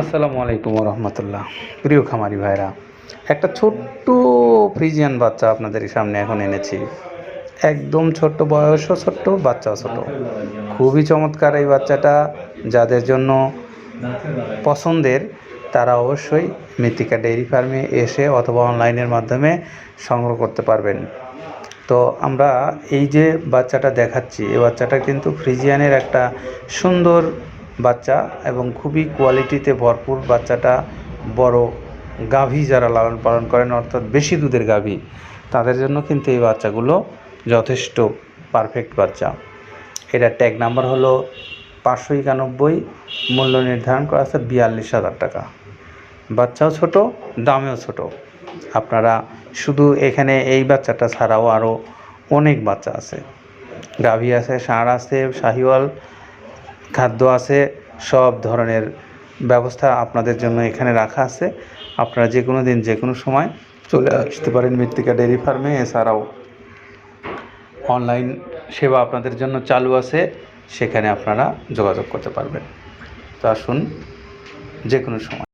আসসালামু আলাইকুম রহমতুল্লাহ প্রিয় খামারি ভাইরা, একটা ছোট্ট ফ্রিজিয়ান বাচ্চা আপনাদের সামনে এখন এনেছি। একদম ছোট্ট বয়সও ছোট্ট, বাচ্চাও ছোট। খুবই চমৎকার এই বাচ্চাটা। যাদের জন্য পছন্দের, তারা অবশ্যই মৃত্তিকা ডেইরি ফার্মে এসে অথবা অনলাইনের মাধ্যমে সংগ্রহ করতে পারবেন। তো আমরা এই যে বাচ্চাটা দেখাচ্ছি, এই বাচ্চাটা কিন্তু ফ্রিজিয়ানের একটা সুন্দর বাচ্চা এবং খুবই কোয়ালিটিতে ভরপুর বাচ্চাটা বড় গাভী যারা লালন পালন করেন, অর্থাৎ বেশি দুধের গাভী, তাদের জন্য কিন্তু এই বাচ্চাগুলো যথেষ্ট পারফেক্ট বাচ্চা। এটা ট্যাগ নাম্বার হলো পাঁচশো একানব্বই, মূল্য নির্ধারণ করা আছে বিয়াল্লিশ হাজার টাকা। বাচ্চাও ছোট, দামেও ছোট। আপনারা শুধু এখানে এই বাচ্চাটা ছাড়াও আরও অনেক বাচ্চা আছে। গাভী আছে, ষাঁড় আছে, শাহিওয়াল খাদ্য আছে, সব ধরনের ব্যবস্থা আপনাদের জন্য এখানে রাখা আছে। আপনারা যে কোনো দিন যে কোনো সময় চলে আসতে পারেন মৃত্তিকা ডেয়ারি ফার্মে। এছাড়াও অনলাইন সেবা আপনাদের জন্য চালু আছে, সেখানে আপনারা যোগাযোগ করতে পারবেন। তো আসুন যে কোনো সময়।